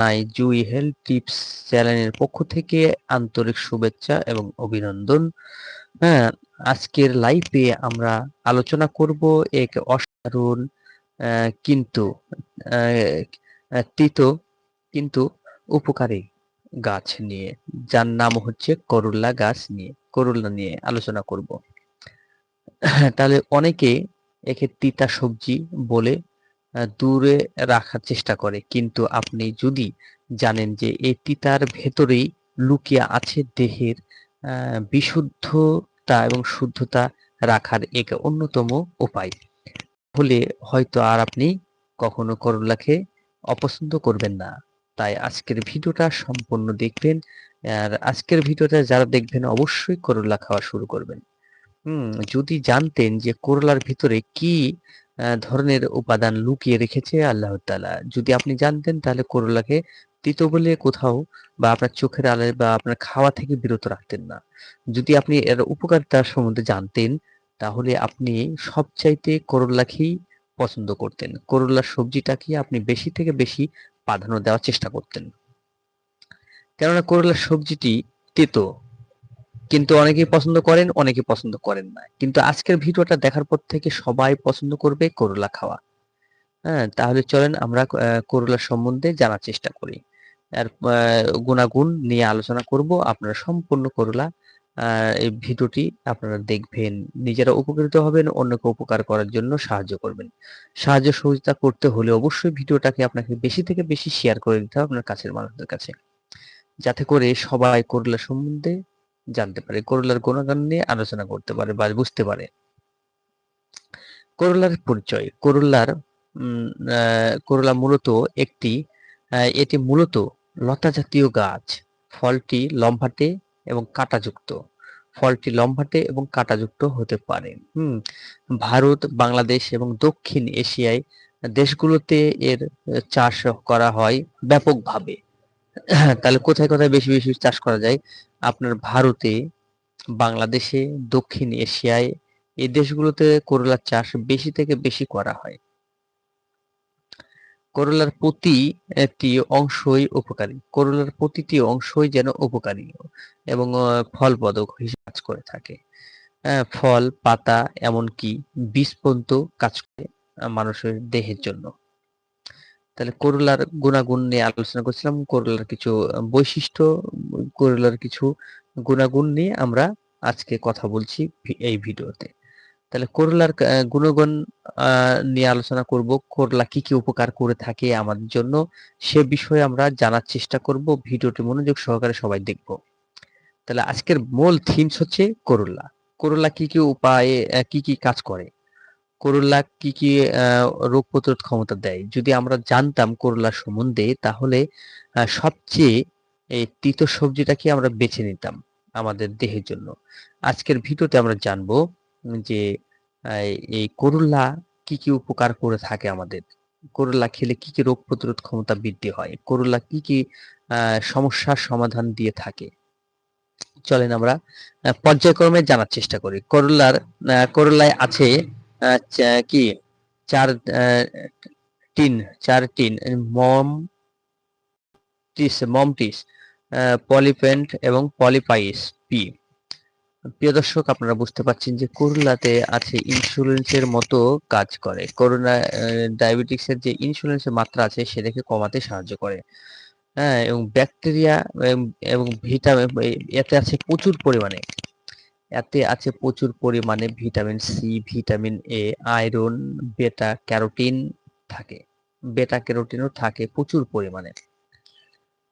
জানাই জুই health tips চ্যানেলের পক্ষ থেকে আন্তরিক শুভেচ্ছা এবং অভিনন্দন। হ্যাঁ আজকের লাইভে আমরা আলোচনা করব এক অসাধারণ কিন্তু তিতো, কিন্তু উপকারী গাছ নিয়ে, যার নাম হচ্ছে করুল্লা গাছ নিয়ে করুল্লা নিয়ে আলোচনা করব। তাহলে অনেকে একে তিতা সবজি বলে দূরে রাখার চেষ্টা করে। কিন্তু আপনি যদি জানেন যে এটি তার ভেতরেই লুকিয়ে আছে দেহের বিশুদ্ধতা এবং শুদ্ধতা রাখার এক অন্যতম উপায়। হলে হয়তো আর আপনি কখনো করলাকে অপছন্দ করবেন না। তাই আজকের ভিডিওটা সম্পূর্ণ দেখবেন। আর আজকের ভিডিওটা যারা দেখবেন, অবশ্যই করলা খাওয়া শুরু করবেন। হুম, যদি জানতেন যে করলার ভিতরে কি ধরনের উপাদান লুকিয়ে রেখেছে আল্লাহ তালা যদি আপনি জানতেন তাহলে করলাকে তিতো বলে কোথাও বা আপনার চোখের আড়ালে বা আপনার খাওয়া থেকে বিরত রাখতেন না। যদি আপনি এর উপকারিতা সম্বন্ধে জানতেন তাহলে আপনি সবচাইতে করলাকেই পছন্দ করতেন। করল্লার সবজিটাকে আপনি বেশি থেকে বেশি প্রাধান্য দেওয়ার চেষ্টা করতেন। কেননা করলার সবজিটি তেতো। কিন্তু অনেকেই পছন্দ করেন অনেকে পছন্দ করেন না। কিন্তু আজকের ভিডিওটা দেখার পর থেকে সবাই পছন্দ করবে করলা খাওয়া। হ্যাঁ তাহলে চলেন আমরা করলা সম্বন্ধে জানার চেষ্টা করি। আর গুণাগুণ নিয়ে আলোচনা করব। আপনারা সম্পূর্ণ করলা এই ভিডিওটি আপনারা দেখবেন। নিজেরা উপকৃত হবেন, অন্যকে উপকার করার জন্য সাহায্য করবেন। সাহায্য সহযোগিতা করতে হলে অবশ্যই ভিডিওটাকে আপনাকে বেশি থেকে বেশি শেয়ার করে দিতে হবে আপনার কাছের মানুষদের কাছে। যাতে করে সবাই করলা সম্বন্ধে জানতে পারে। করলার গুণগান নিয়ে আলোচনা করতে পারে বা বুঝতে পারে। করলার পরিচয়, করলার করলা মূলত একটি এটি মূলত লতা জাতীয় গাছ। ফলটি লম্বাটে এবং কাঁটাযুক্ত। ফলটি লম্বাটে এবং কাঁটাযুক্ত হতে পারে। হুম, ভারত, বাংলাদেশ এবং দক্ষিণ এশিয়ায় দেশগুলোতে এর চাষ করা হয় ব্যাপকভাবে। তাহলে কোথায় কোথায় বেশি বেশি চাষ করা যায়? আপনার ভারতে বাংলাদেশে দক্ষিণ এশিয়ায় এই দেশগুলোতে করলার চাষ বেশি থেকে বেশি করা হয়। করলার প্রতি একটি অংশই উপকারী। করলার প্রতিটি অংশই যেন উপকারী এবং আহ, ফলপ্রদক হিসেবে কাজ করে থাকে। ফল পাতা এমনকি বীজ পর্যন্ত কাজ করে মানুষের দেহের জন্য। তাহলে করলার গুণাগুণ নিয়ে আলোচনা করছিলাম। করলার কিছু বৈশিষ্ট্য, করলার কিছু গুণাগুণ নিয়ে আমরা আজকে কথা বলছি এই ভিডিওতে। তাহলে করলার গুণগুণ নিয়ে আলোচনা করব। করলা কি কি উপকার করে থাকে আমাদের জন্য সে বিষয়ে আমরা জানার চেষ্টা করব। ভিডিওটি মনোযোগ সহকারে সবাই দেখব। তাহলে আজকের মূল থিমস হচ্ছে করলা। করলা কি কি উপায়ে কি কি কাজ করে? করলা কি কি রোগ প্রতিরোধ ক্ষমতা দেয়? যদি আমরা জানতাম করলা সম্বন্ধে, তাহলে সবচেয়ে, এই তিতো সবজিটাকে আমরা বেছে নিতাম আমাদের দেহের জন্য? আজকের ভিডিওতে আমরা জানব যে এই করলা কি কি উপকার করে থাকে আমাদের? করলা খেলে কি কি রোগ প্রতিরোধ ক্ষমতা বৃদ্ধি হয়? করলা কি কি সমস্যার সমাধান দিয়ে থাকে? চলেন আমরা পর্যায়ক্রমে জানার চেষ্টা করি। করলার করলায় আছে কি? চার টিন চার টিন, মম টিস, মম মমটিস পলিপেন্ট এবং পলিপাইস পি। প্রিয় দর্শক, আপনারা বুঝতে পারছেন যে করলাতে আছে ইনসুলিনসের মতো কাজ করে। করোনা ডায়াবেটিক্সের যে ইনসুলিনসের মাত্রা আছে, সেটাকে কমাতে সাহায্য করে। হ্যাঁ এবং ব্যাকটেরিয়া এবং ভিটামিন এতে আছে প্রচুর পরিমাণে। এতে আছে প্রচুর পরিমাণে vitamin C vitamin A iron beta carotene থাকে। বেটা ক্যারোটিনও থাকে প্রচুর পরিমাণে।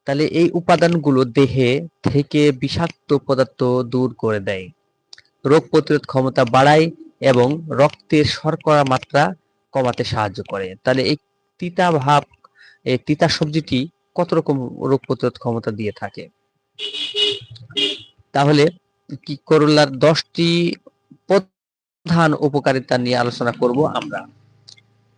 তাহলে এই উপাদানগুলো দেহে থেকে বিষাক্ত পদার্থ দূর করে দেয়। রোগ প্রতিরোধ ক্ষমতা বাড়ায় এবং রক্তের শর্করা মাত্রা কমাতে সাহায্য করে। তাহলে এই তিতা ভাব, এই তিতা সবজিটি কত রকম রোগ প্রতিরোধ ক্ষমতা দিয়ে থাকে? তাহলে কি করলার দশটি প্রধান উপকারিতা নিয়ে আলোচনা করব আমরা।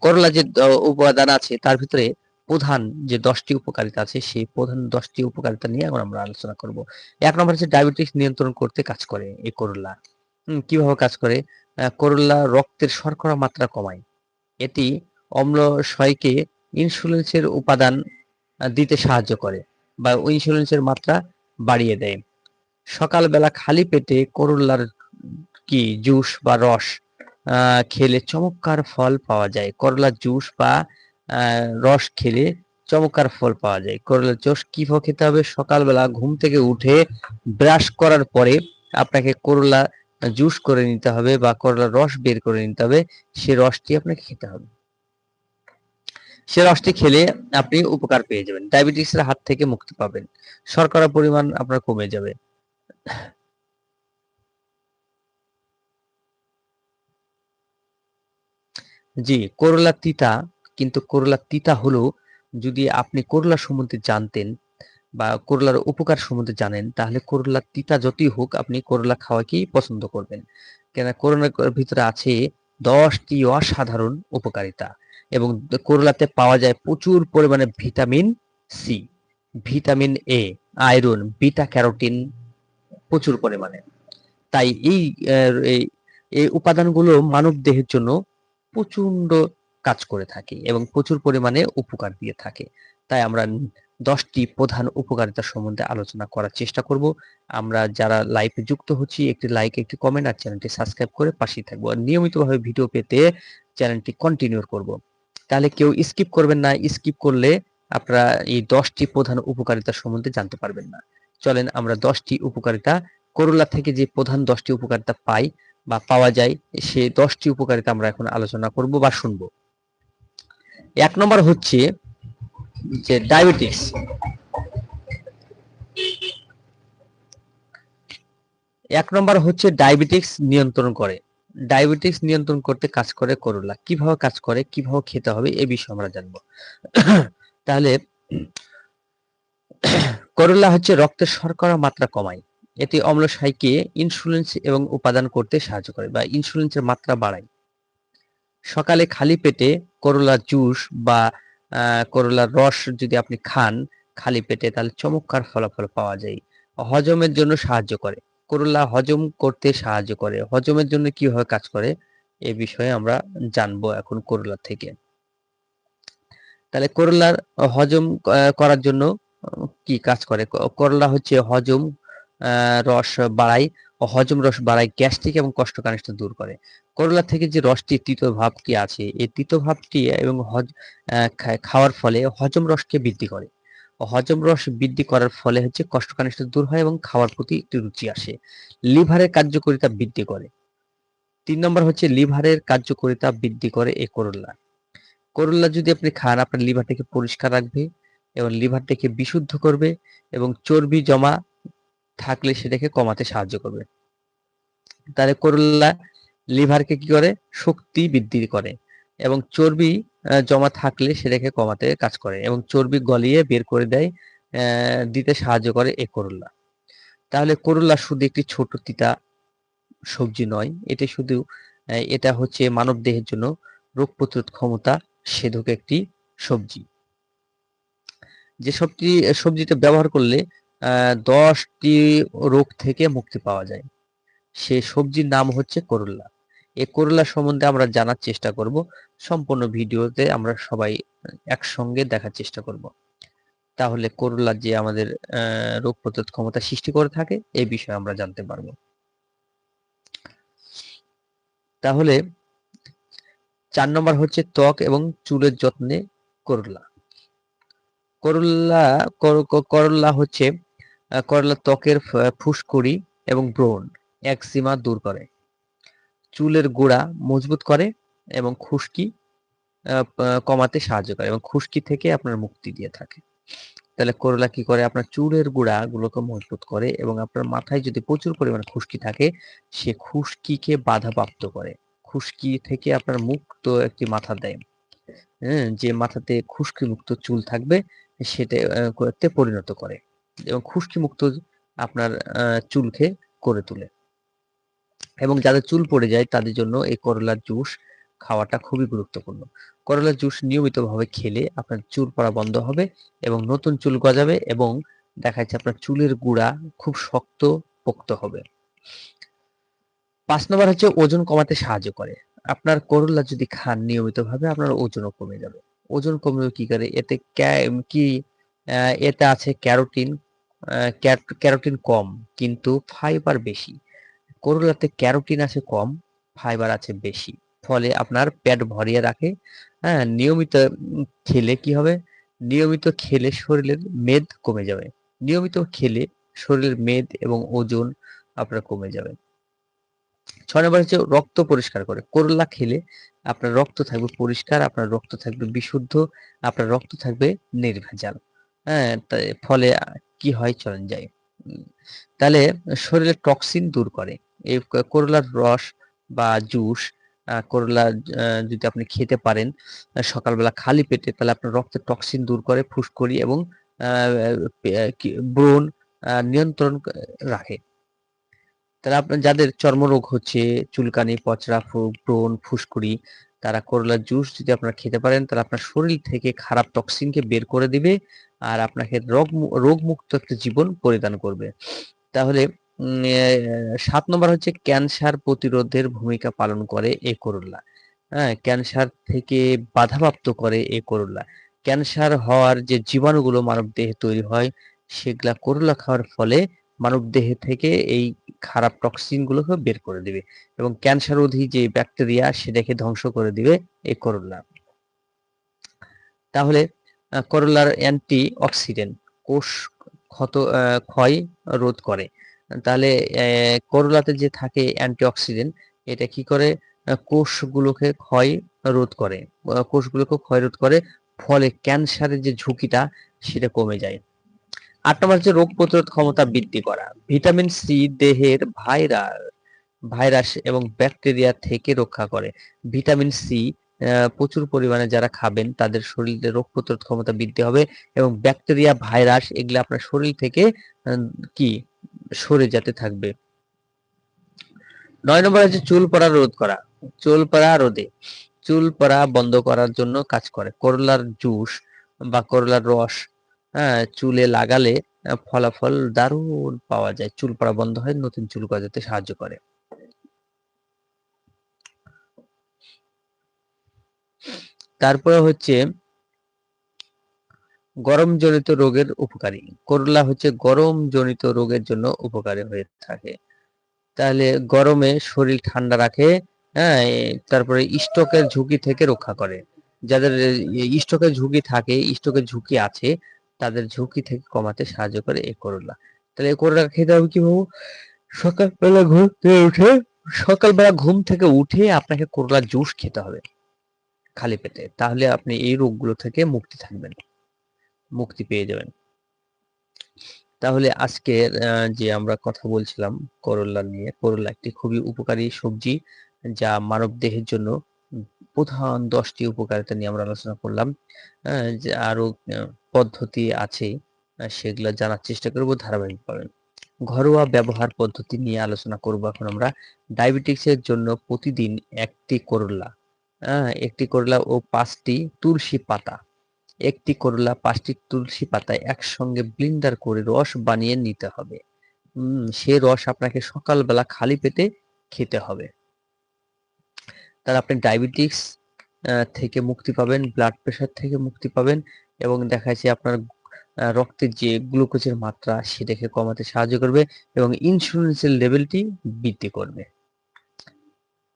করলা যে উপাদান আছে, তার ভিতরে প্রধান যে দশটি উপকারিতা আছে, সেই প্রধান দশটি উপকারিতা নিয়ে এখন আমরা আলোচনা করব। এক নম্বর হচ্ছে ডায়াবেটিস নিয়ন্ত্রণ করতে কাজ করে এই করলা। কীভাবে কাজ করে? করলা রক্তের শর্করা মাত্রা কমায়। এটি অম্লশয়কে ইনসুলিনসের উপাদান দিতে সাহায্য করে বা ইনসুলিনের মাত্রা বাড়িয়ে দেয়। সকালবেলা খালি পেটে করল্লার কি জুস বা রস খেলে চমৎকার ফল পাওয়া যায়। করলার জুস বা রস খেলে চমৎকার ফল পাওয়া যায়। করলার জুস কীভাবে খেতে হবে? সকালবেলা ঘুম থেকে উঠে ব্রাশ করার পরে আপনাকে করলা জুস করে নিতে হবে বা করলার রস বের করে নিতে হবে। সে রসটি আপনাকে খেতে হবে। সে রসটি খেলে আপনি উপকার পেয়ে যাবেন। ডায়াবেটিসের হাত থেকে মুক্তি পাবেন। শর্করা পরিমাণ আপনার কমে যাবে। জি, করলা তিতা, কিন্তু করলা তিতা হলো যদি আপনি করলা সম্বন্ধে জানতেন বা করলার উপকার সম্বন্ধে জানেন, তাহলে করলা তিতা যতই হোক আপনি করলা খাওয়াকেই পছন্দ করবেন। কেন করলার ভিতরে আছে দশটি অসাধারণ উপকারিতা এবং করলাতে পাওয়া যায় প্রচুর পরিমাণে vitamin C, vitamin A, iron, beta carotene প্রচুর পরিমাণে। তাই এই এই উপাদানগুলো মানব দেহের জন্য প্রচণ্ড কাজ করে থাকে এবং প্রচুর পরিমাণে উপকার দিয়ে থাকে। তাই আমরা দশটি প্রধান উপকারিতা সম্বন্ধে আলোচনা করার চেষ্টা করব। আমরা যারা লাইভে যুক্ত হচ্ছি, একটি লাইক একটি কমেন্ট আর চ্যানেলটি সাবস্ক্রাইব করে পাশেই থাকব। আর নিয়মিতভাবে ভিডিও পেতে চ্যানেলটি কন্টিনিউ করব। তাহলে কেউ স্কিপ করবেন না। স্কিপ করলে আপনারা এই দশটি প্রধান উপকারিতা সম্বন্ধে জানতে পারবেন না। চলেন আমরা দশটি উপকারিতা। করলা থেকে যে প্রধান দশটি উপকারিতা পাই বা পাওয়া যায়, সে দশটি উপকারিতা আমরা এখন আলোচনা করব বা শুনব। এক নম্বর হচ্ছে যে ডায়াবেটিস। এক নম্বর হচ্ছে ডায়াবেটিস নিয়ন্ত্রণ করে। ডায়াবেটিস নিয়ন্ত্রণ করতে কাজ করে করলা। কীভাবে কাজ করে, কীভাবে খেতে হবে, এ বিষয়ে আমরা জানব। তাহলে করলা হচ্ছে রক্তের শর্করা মাত্রা কমায়। এটি অম্লশাইকে ইনসুলিন এবং উপাদান করতে সাহায্য করে বা ইনসুলিনের মাত্রা বাড়ায়। সকালে খালি পেটে করলা জুস বা করলার রস যদি আপনি খান খালি পেটে, তাহলে চমৎকার ফলাফল পাওয়া যায়। হজমের জন্য সাহায্য করে। করলা হজম করতে সাহায্য করে। হজমের জন্য কীভাবে কাজ করে, এ বিষয়ে আমরা জানব এখন করলা থেকে। তাহলে করলার হজম করার জন্য কি কাজ করে? করলা হচ্ছে হজম রস বাড়ায়। হজম রস বাড়ায় গ্যাস্ট্রিক এবং কোষ্ঠকাঠিন্য দূর করে। করলা থেকে যে রসটি তিতো ভাবটি আছে? এই তিতো ভাবটি এবং হজ খাওয়ার ফলে হজম রসকে বৃদ্ধি করে। হজম রস বৃদ্ধি করার ফলে হচ্ছে কোষ্ঠকাঠিন্য দূর হয় এবং খাওয়ার প্রতি একটি রুচি আসে। লিভারের কার্যকারিতা বৃদ্ধি করে। তিন নম্বর হচ্ছে লিভারের কার্যকারিতা বৃদ্ধি করে এই করলা। করলা যদি আপনি খান, আপনার লিভারটাকে পরিষ্কার রাখবে। এবং লিভারটাকে বিশুদ্ধ করবে এবং চর্বি জমা থাকলে সেটাকে কমাতে সাহায্য করবে। তাহলে করলা লিভারকে কি করে? শক্তি বৃদ্ধি করে এবং চর্বি জমা থাকলে সেটাকে কমাতে কাজ করে এবং চর্বি গলিয়ে বের করে দেয় দিতে সাহায্য করে এ করলা। তাহলে করলা শুধু একটি ছোট তিতা সবজি নয়, এটা শুধু এটা হচ্ছে মানব দেহের জন্য রোগ প্রতিরোধ ক্ষমতা সেধক একটি সবজি। যে সবজি সবজিটা ব্যবহার করলে দশটি রোগ থেকে মুক্তি পাওয়া যায়। সে সবজির নাম হচ্ছে করল্লা এই করল্লা সম্বন্ধে আমরা জানার চেষ্টা করব। সম্পূর্ণ ভিডিওতে আমরা সবাই একসঙ্গে দেখার চেষ্টা করব। তাহলে করল্লা যে আমাদের রোগ প্রতিরোধ ক্ষমতা সৃষ্টি করে থাকে এই বিষয়ে আমরা জানতে পারব। তাহলে, চার নম্বর হচ্ছে ত্বক এবং চুলের যত্নে করলা। করলা, কর- ক- হচ্ছে করলা ত্বকের ফুসকুড়ি এবং ব্রণ একজিমা দূর করে। চুলের গোড়া মজবুত করে এবং খুশকি কমাতে সাহায্য করে এবং খুশকি থেকে আপনার মুক্তি দিয়ে থাকে। তাহলে করলা কি করে? আপনার চুলের গোড়া গুলোকে মজবুত করে এবং আপনার মাথায় যদি প্রচুর পরিমাণে খুশকি থাকে, সে খুশকিকে বাধাপ্রাপ্ত করে। খুশকি থেকে আপনার মুক্ত একটি মাথা দেয়। হ্যাঁ যে মাথাতে খুশকি মুক্ত চুল থাকবে সেটা করতে পরিণত করে এবং খুশকি মুক্ত আপনার চুলকে করে তোলে। এবং যাদের চুল পড়ে যায় তাদের জন্য এই করলার জুস খাওয়াটা খুবই গুরুত্বপূর্ণ। করলার জুস নিয়মিতভাবে খেলে আপনার চুল পড়া বন্ধ হবে এবং নতুন চুল গজাবে এবং দেখা যাচ্ছে আপনার চুলের গুঁড়া খুব শক্ত পোক্ত হবে। পাঁচ নম্বর হচ্ছে ওজন কমাতে সাহায্য করে। আপনার করলা যদি খান নিয়মিতভাবে আপনার ওজনও কমে যাবে। ওজন কমলে কি করে? এতে কি এতে আছে ক্যারোটিন ক্যারোটিন কম কিন্তু ফাইবার বেশি। করলাতে ক্যারোটিন আছে কম, ফাইবার আছে বেশি। ফলে আপনার পেট ভরিয়ে রাখে। হ্যাঁ নিয়মিত খেলে কি হবে? নিয়মিত খেলে শরীরের মেদ কমে যাবে। নিয়মিত খেলে শরীরের মেদ এবং ওজন আপনার কমে যাবে। ছয় নম্বর হচ্ছে রক্ত পরিষ্কার করে। করলা খেলে আপনার রক্ত থাকবে পরিষ্কার, আপনার রক্ত থাকবে বিশুদ্ধ, আপনার রক্ত থাকবে নির্ভেজাল। হ্যাঁ ফলে কি হয় চলেন যায় তাহলে শরীরে টক্সিন দূর করে। এই করলার রস বা জুস করলা যদি আপনি খেতে পারেন সকালবেলা খালি পেটে, তাহলে আপনার রক্তের টক্সিন দূর করে ফুসকরি এবং ব্রণ নিয়ন্ত্রণ রাখে। তাহলে আপনার যাদের চর্মরোগ হচ্ছে, চুলকানি পচড়া ফু- ব্রণ, ফুসকুড়ি, তারা করলার জুস যদি আপনারা খেতে পারেন, তাহলে আপনার শরীর থেকে খারাপ টক্সিনকে বের করে দিবে আর আপনাকে রোগ রোগমুক্ত একটা জীবন পরিদান করবে। তাহলে সাত নম্বর হচ্ছে ক্যান্সার প্রতিরোধের ভূমিকা পালন করে এ করলা। হ্যাঁ ক্যান্সার থেকে বাধাপ্রাপ্ত করে এ করলা। ক্যান্সার হওয়ার যে জীবাণুগুলো মানব দেহে তৈরি হয়, সেগুলা করলা খাওয়ার ফলে মানব দেহে থেকে এই খারাপ টক্সিন গুলোকে বের করে দিবে এবং ক্যান্সারোধী যে ব্যাকটেরিয়া সেটাকে ধ্বংস করে দিবে এই করলা। তাহলে করলার অ্যান্টি অক্সিডেন্ট কোষ ক্ষত ক্ষয় রোধ করে। তাহলে করলাতে যে থাকে অ্যান্টি অক্সিডেন্ট এটা কি করে? কোষগুলোকে ক্ষয় রোধ করে। কোষগুলোকে ক্ষয় রোধ করে, ফলে ক্যান্সারের যে ঝুঁকিটা, সেটা কমে যায়। আট নম্বর হচ্ছে রোগ প্রতিরোধ ক্ষমতা বৃদ্ধি করা, ভিটামিন সি দেহের ভাইরাস ভাইরাস এবং ব্যাকটেরিয়া থেকে রক্ষা করে। ভিটামিন সি প্রচুর পরিমাণে যারা খাবেন, তাদের শরীরে রোগ প্রতিরোধ ক্ষমতা বৃদ্ধি হবে এবং ব্যাকটেরিয়া, ভাইরাস এগুলো আপনার শরীর থেকে কি, সরে যেতে থাকবে। নয় নম্বর হচ্ছে চুল পড়া রোধ করা। চুল পড়া রোধে। চুল পড়া বন্ধ করার জন্য কাজ করে। করলার জুস বা করলার রস চুলে লাগালে ফলাফল দারুণ পাওয়া যায়। চুল পড়া বন্ধ হয় নতুন চুল গজাতে সাহায্য করে। তারপরে হচ্ছে গরম জনিত রোগের উপকারী। করলা হচ্ছে গরম জনিত রোগের জন্য উপকারী হয়ে থাকে। তাহলে গরমে শরীর ঠান্ডা রাখে হ্যাঁ তারপরে স্ট্রোকের ঝুঁকি থেকে রক্ষা করে। যাদের স্ট্রোকের ঝুঁকি থাকে, স্ট্রোকের ঝুঁকি আছে তাদের ঝুঁকি থেকে কমাতে সাহায্য করে এই করলা। তাহলে এই করলা খেতে হবে কি কীভাবে সকালবেলা ঘুম থেকে উঠে, সকালবেলা ঘুম থেকে উঠে আপনাকে করলা জুস খেতে হবে খালি পেটে। তাহলে আপনি এই রোগগুলো থেকে মুক্তি থাকবেন, মুক্তি পেয়ে যাবেন। তাহলে আজকে যে আমরা কথা বলছিলাম করলা নিয়ে, করলা একটি খুবই উপকারী সবজি যা মানব দেহের জন্য প্রধান দশটি উপকারিতা নিয়ে আমরা আলোচনা করলাম। যে আরও পদ্ধতি আছে সেগুলো জানার চেষ্টা করব ধারাবাহিকভাবে। ঘরোয়া ব্যবহার পদ্ধতি নিয়ে আলোচনা করব এখন আমরা। ডায়াবেটিক্সের জন্য প্রতিদিন একটি করলা একটি করলা ও পাঁচটি তুলসী পাতা। একটি করলা, পাঁচটি তুলসী পাতায় একসঙ্গে ব্লিন্ডার করে রস বানিয়ে নিতে হবে। সে রস আপনাকে সকালবেলা খালি পেটে খেতে হবে। তাহলে আপনি ডায়াবেটিক্স থেকে মুক্তি পাবেন ব্লাড প্রেশার থেকে মুক্তি পাবেন এবং দেখা যাচ্ছে আপনার রক্তের যে গ্লুকোজের মাত্রা সেটাকে কমাতে সাহায্য করবে এবং ইনসুলিনের লেভেলটি বৃদ্ধি করবে।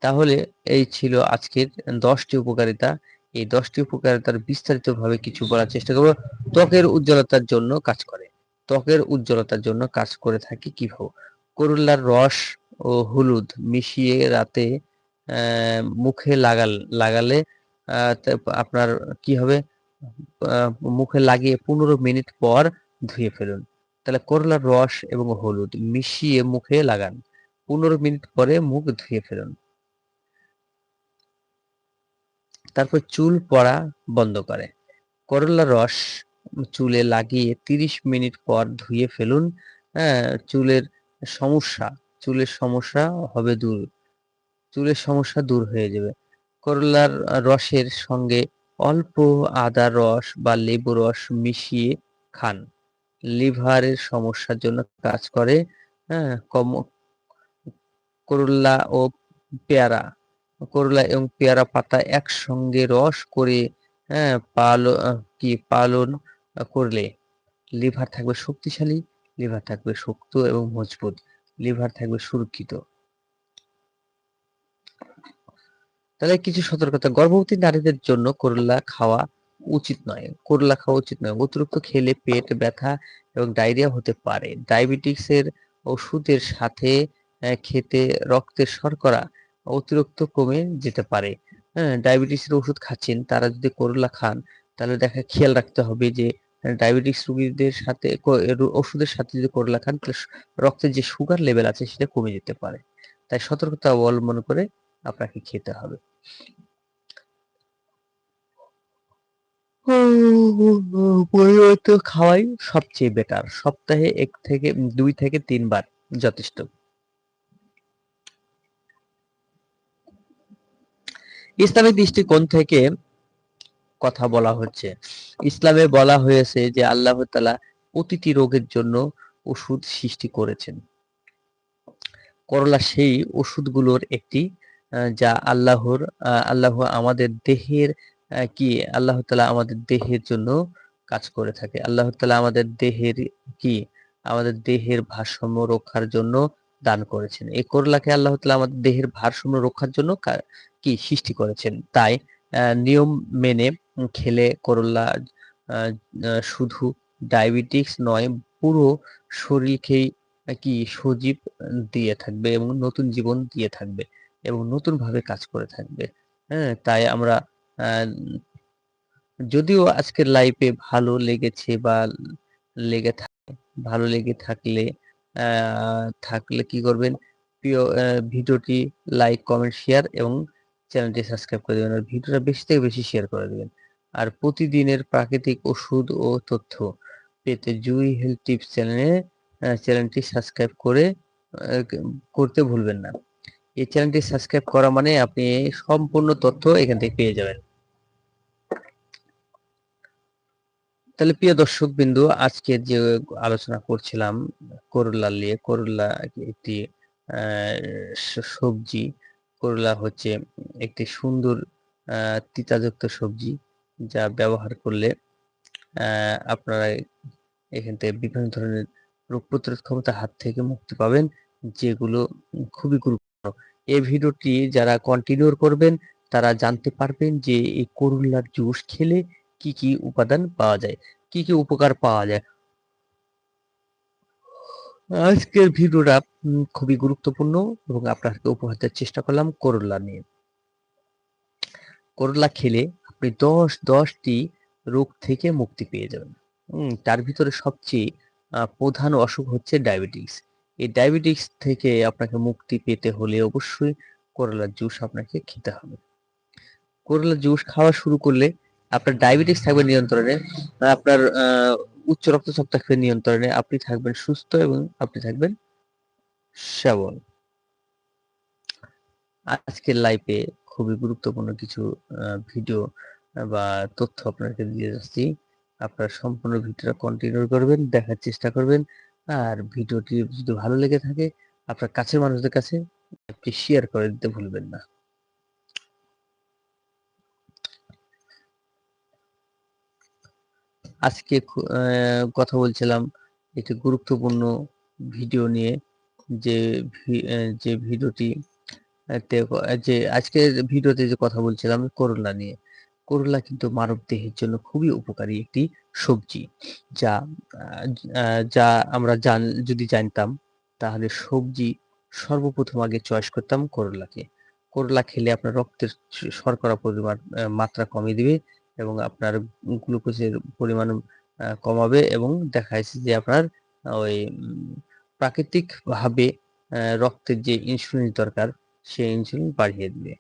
তাহলে এই ছিল আজকের দশটি উপকারিতা। এই দশটি উপকারিতার বিস্তারিত ভাবে কিছু বলার চেষ্টা করব। ত্বকের উজ্জ্বলতার জন্য কাজ করে। ত্বকের উজ্জ্বলতার জন্য কাজ করে থাকি কীভাবে? করলার রস ও হলুদ মিশিয়ে রাতে মুখে লাগাল, লাগালে আপনার কি হবে? মুখে লাগিয়ে পনেরো মিনিট পর ধুয়ে ফেলুন। তাহলে করলার রস এবং হলুদ মিশিয়ে মুখে লাগান। পনেরো মিনিট পরে মুখ ধুয়ে ফেলুন। তারপর চুল পড়া বন্ধ করে। করলার রস চুলে লাগিয়ে তিরিশ মিনিট পর ধুয়ে ফেলুন। হ্যাঁ চুলের সমস্যা চুলের সমস্যা হবে দূর। চুলের সমস্যা দূর হয়ে যাবে। করলার রসের সঙ্গে অল্প আদার রস বা লেবু রস মিশিয়ে খান। লিভারের সমস্যার জন্য কাজ করে হ্যাঁ কম, করলা ও পেয়ারা। করলা এবং পেয়ারা পাতা একসঙ্গে রস করে হ্যাঁ পাল, কি, পালন করলে লিভার থাকবে শক্তিশালী, লিভার থাকবে শক্ত এবং মজবুত, লিভার থাকবে সুরক্ষিত। তাহলে কিছু সতর্কতা, গর্ভবতী নারীদের জন্য করলা খাওয়া উচিত নয়। করলা খাওয়া উচিত নয়। অতিরিক্ত খেলে পেট ব্যথা এবং ডায়রিয়া হতে পারে। ডায়াবেটিক্সের ওষুধের সাথে খেতে রক্তের শর্করা অতিরিক্ত কমে যেতে পারে। হ্যাঁ ডায়াবেটিসের ওষুধ খাচ্ছেন, তারা যদি করলা খান, তাহলে দেখা, খেয়াল রাখতে হবে যে ডায়াবেটিস রোগীদের সাথে ওষুধের সাথে যদি করলা খান, তাহলে রক্তের যে সুগার লেভেল আছে, সেটা কমে যেতে পারে। তাই সতর্কতা অবলম্বন করে আপনাকে খেতে হবে। খাওয়াই সবচেয়ে বেটার। সপ্তাহে এক থেকে, দুই থেকে তিনবার যথেষ্ট। ইসলামিক দৃষ্টিকোণ থেকে কথা বলা হচ্ছে। ইসলামে বলা হয়েছে যে আল্লাহ তালা প্রতিটি রোগের জন্য ওষুধ সৃষ্টি করেছেন। করলা সেই ওষুধগুলোর একটি যা আল্লাহর আল্লাহ আমাদের দেহের কি? আল্লাহ তালা আমাদের দেহের জন্য কাজ করে থাকে। আল্লাহ তালা আমাদের দেহের কি? আমাদের দেহের ভারসাম্য রক্ষার জন্য দান করেছেন। এই করলাকে আল্লাহ তালা আমাদের দেহের ভারসাম্য রক্ষার জন্য কি সৃষ্টি করেছেন। তাই নিয়ম মেনে খেলে করলা শুধু ডায়াবেটিক্স নয়, পুরো শরীরকেই, কি? সজীব দিয়ে থাকবে এবং নতুন জীবন দিয়ে থাকবে। এবং নতুন ভাবে কাজ করে থাকবে। হ্যাঁ তাই আমরা যদিও আজকের লাইফে ভালো লেগেছে বা লেগে থাকে, ভালো লেগে থাকলে থাকলে কি করবেন? প্রিয় ভিডিওটি লাইক কমেন্ট শেয়ার এবং চ্যানেলটি সাবস্ক্রাইব করে দেবেন। আর ভিডিওটা বেশি থেকে বেশি শেয়ার করে দেবেন। আর প্রতিদিনের প্রাকৃতিক ওষুধ ও তথ্য পেতে জুই হেলথ টিপস চ্যানেলে চ্যানেলটি সাবস্ক্রাইব করে করতে ভুলবেন না। এই চ্যানেলটি সাবস্ক্রাইব করা মানে আপনি সম্পূর্ণ তথ্য এখান থেকে পেয়ে যাবেন। তাহলে প্রিয় দর্শক বিন্দু আজকে যে আলোচনা করছিলাম, করলা নিয়ে, করলা একটি সবজি, করলা হচ্ছে একটি সুন্দর তিতাযুক্ত সবজি যা ব্যবহার করলে আপনারা এখান থেকে বিভিন্ন ধরনের রোগ প্রতিরোধ ক্ষমতা হাত থেকে মুক্তি পাবেন, যেগুলো খুবই গুরুত্বপূর্ণ এই ভিডিওটি যারা কন্টিনিউ করবেন, তারা জানতে পারবেন যে এই করুল্লার জুস খেলে কি কি উপাদান পাওয়া যায়, কি কি উপকার পাওয়া যায়। আজকের ভিডিওটা খুবই গুরুত্বপূর্ণ এবং আপনাকে উপহার দেওয়ার চেষ্টা করলাম করলা নিয়ে। করলা খেলে আপনি দশ, দশটি রোগ থেকে মুক্তি পেয়ে যাবেন। তার ভিতরে সবচেয়ে প্রধান অসুখ হচ্ছে ডায়াবেটিস এই ডায়াবেটিস থেকে আপনাকে মুক্তি পেতে হলে অবশ্যই করলার জুস আপনাকে খেতে হবে। করলার জুস খাওয়া শুরু করলে আপনার ডায়াবেটিস থাকবে নিয়ন্ত্রণে, আপনার উচ্চ রক্তচাপ থাকবে নিয়ন্ত্রণে, আপনি থাকবেন সুস্থ এবং আপনি থাকবেন সবল আজকের লাইফে খুবই গুরুত্বপূর্ণ কিছু ভিডিও বা তথ্য আপনাকে দিয়ে যাচ্ছি। আপনারা সম্পূর্ণ ভিডিওটা কন্টিনিউ করবেন, দেখার চেষ্টা করবেন। আর ভিডিওটি যদি ভালো লেগে থাকে, আপনার কাছের মানুষদের কাছে আপনি শেয়ার করে দিতে ভুলবেন না। আজকে কথা বলছিলাম একটি গুরুত্বপূর্ণ ভিডিও নিয়ে, যে যে ভিডিওটি যে আজকের ভিডিওতে যে কথা বলছিলাম, করোনা নিয়ে। করলা কিন্তু মানব দেহের জন্য খুবই উপকারী একটি সবজি। যা যা আমরা জান, যদি জানতাম, তাহলে সবজি সর্বপ্রথম আগে চয়েস করতাম করলাকে। করলা খেলে আপনার রক্তের শর্করা পরিমাণ মাত্রা কমিয়ে দিবে এবং আপনার গ্লুকোজের পরিমাণ কমাবে এবং দেখা যাচ্ছে যে আপনার ওই প্রাকৃতিক ভাবে রক্তের যে ইনসুলিন দরকার, সেই ইনসুলিন বাড়িয়ে দিবে।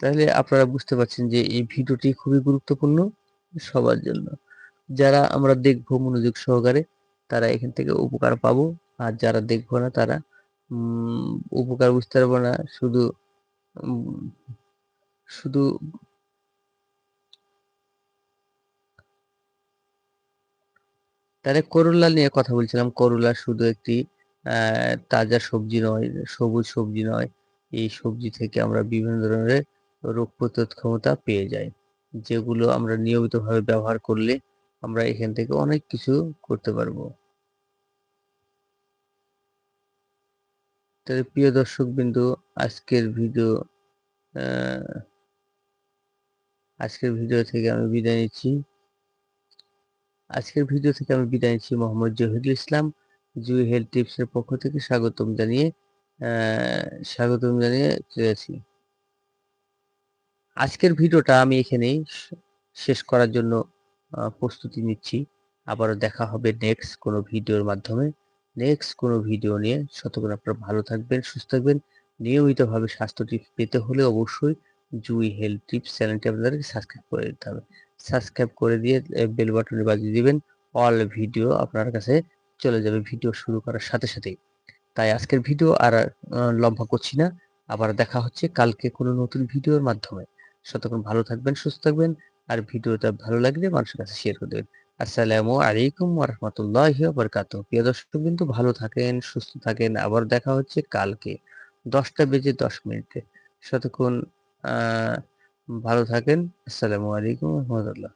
তাহলে আপনারা বুঝতে পারছেন যে এই ভিডিওটি খুবই গুরুত্বপূর্ণ সবার জন্য। যারা আমরা দেখব মনোযোগ সহকারে, তারা এখান থেকে উপকার পাবো। আর যারা দেখব না, তারা উপকার বুঝতে পারব না। শুধু শুধু তাহলে করলা নিয়ে কথা বলছিলাম। করলা শুধু একটি তাজা সবজি নয়, সবুজ সবজি নয়। এই সবজি থেকে আমরা বিভিন্ন ধরনের রোগ প্রতিরোধ ক্ষমতা পেয়ে যাই যেগুলো আমরা নিয়মিতভাবে ব্যবহার করলে আমরা এখান থেকে অনেক কিছু করতে পারব। তাহলে প্রিয় দর্শক বিন্দু আজকের ভিডিও আজকের ভিডিও থেকে আমি বিদায় নিচ্ছি। আজকের ভিডিও থেকে আমি বিদায় নিচ্ছি মোহাম্মদ জহিরুল ইসলাম, জুই হেলথ টিপসের পক্ষ থেকে স্বাগতম জানিয়ে স্বাগতম জানিয়ে চলেছি আজকের ভিডিওটা আমি এখানেই শেষ করার জন্য প্রস্তুতি নিচ্ছি। আবারও দেখা হবে নেক্সট কোনো ভিডিওর মাধ্যমে। নেক্সট কোনো ভিডিও নিয়ে শতক্ষণ আপনারা ভালো থাকবেন, সুস্থ থাকবেন। নিয়মিতভাবে স্বাস্থ্য টিপস পেতে হলে অবশ্যই জুই হেলথ টিপস চ্যানেলটি আপনাদেরকে সাবস্ক্রাইব করে দিতে হবে। সাবস্ক্রাইব করে দিয়ে বেল বাটনে বাজিয়ে দিবেন অল ভিডিও আপনার কাছে চলে যাবে। ভিডিও শুরু করার সাথে সাথেই। তাই আজকের ভিডিও আর লম্বা করছি না। আবার দেখা হচ্ছে কালকে কোনো নতুন ভিডিওর মাধ্যমে। ততক্ষণ ভালো থাকবেন, সুস্থ থাকবেন আর ভিডিওটা ভালো লাগলে মানুষের কাছে শেয়ার করে দেবেন। আসসালামু আলাইকুম ওরহমতুল্লাহ বরকাত প্রিয় দর্শক কিন্তু ভালো থাকেন, সুস্থ থাকেন। আবার দেখা হচ্ছে কালকে দশটা বেজে দশ মিনিটে। ততক্ষণ ভালো থাকেন। আসসালামু আলাইকুম রহমতুল্লাহ।